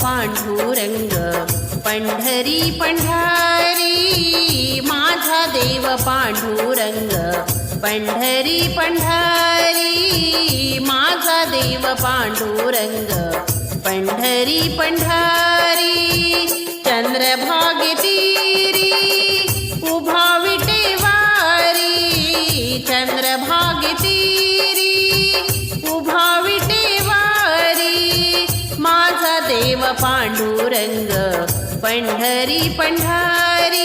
पांडुरंग पंढरी पंढारी माझा देव पांडुरंग पंढरी पंढारी माझा देव पांडुरंग पंढरी पंढारी चंद्रभागेती माझा पांडुरंग पंढरी पंढारी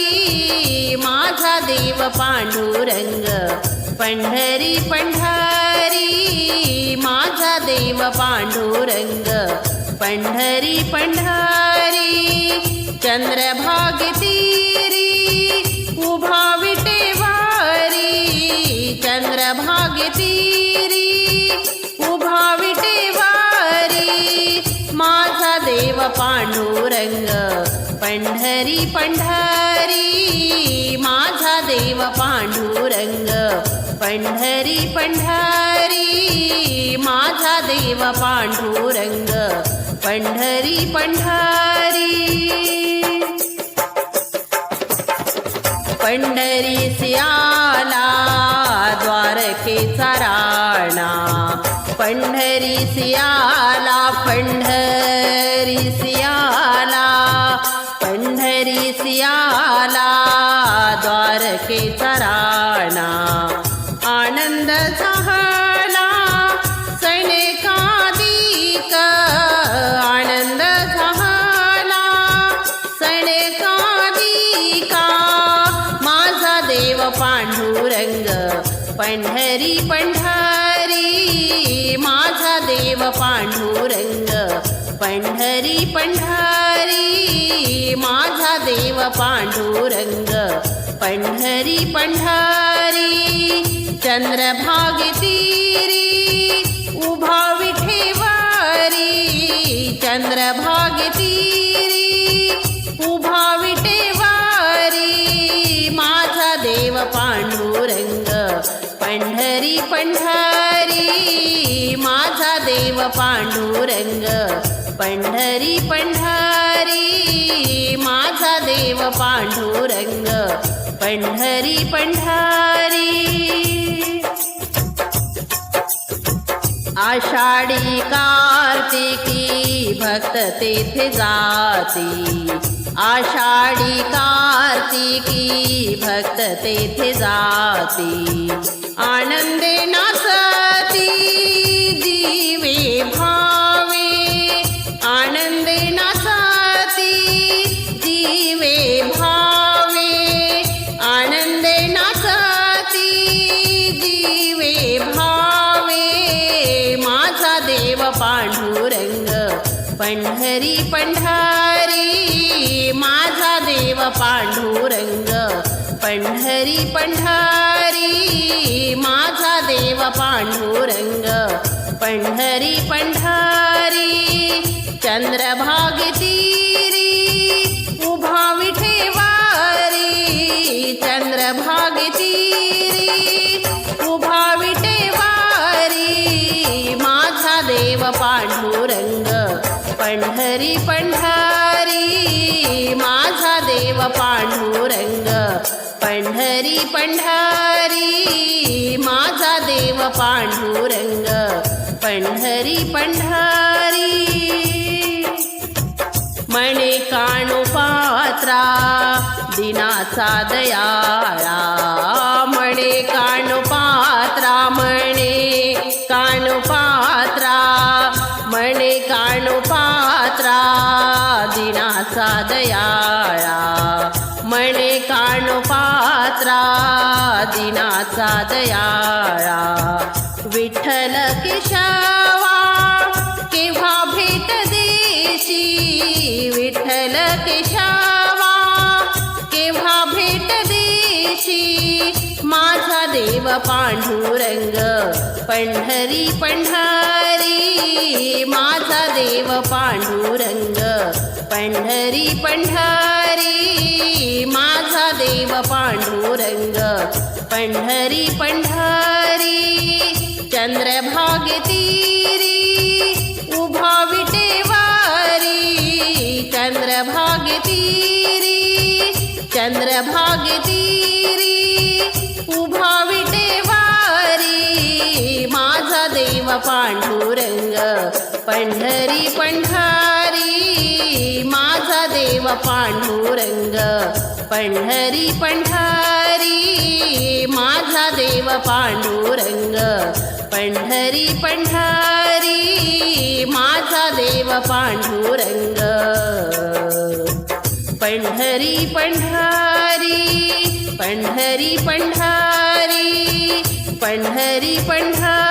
माझा देव पांडुरंग पंढरी पंढारी माझा देव पांडुरंग पंढरी पंढारी चंद्रभागे पांडुरंग पंढरी पंढारी माझा देव पांडुरंग पंढरी पंढारी माझा देव पांडुरंग पंढरी पंढारी. पंढरी सियाला द्वारकेचा रा पंढरी सियाला पंढरी सियाला पंढरी सियाला द्वारकेचा देव पांडुरंग पंढरी पंढारी माझा देव पांडुरंग पंढरी पंढारी चंद्रभागे तीरी उभा विठेवारी चंद्रभागे तीरी उभा विठेवारी माझा देव पांडुरंग पंढरी पंढारी देव पांडुरंग पंढरी पंढारी माझा देव पांडुरंग पंढरी पंढारी. आषाढी कार्तिकी भक्त तेथे जाती. आषाढी कार्तिकी भक्त तेथे जाती. आनंदे नाथ पंढरी पंढारी माझा देव पांडुरंग. पंढरी पंढारी माझा देव पांडुरंग. पंढरी पंढारी चंद्रभाग तीरी उभा विठेवारी चंद्रभाग तीरी उभा विठेवारी माझा देव पांडुरंग. पंढरी पंढरी माझा देव पांडुरंग. पंढरी पंढरी माझा देव पांडुरंग. पंढरी पंढरी मणे काणू पात्रा दिनाचा दयाळा. मणे काणू दयाळा मणे काणू पात्रा दिनाचा दयाळा. विठ्ठल केशवा केव्हा भेट देशी? विठ्ठल केशवा केव्हा भेट देशी? माझा देव पांडुरंग पंढरी पंढरी. माझा देव पा पंढरी पंढरी माझा देव पांडुरंग. पंढरी पंढरी चंद्रभागे तीरी उभा विटेवारी तीरी चंद्रभागे तीरी उभा विटेवारी माझा देव पांडुरंग. पंढरी पंढारी पांडुरंग पंढरी पंढारी माझा देव पांडुरंग पंढरी पंढारी माझा देव पांडुरंग. पंढरी पंढारी पंढरी पंढारी पंढरी पंढारी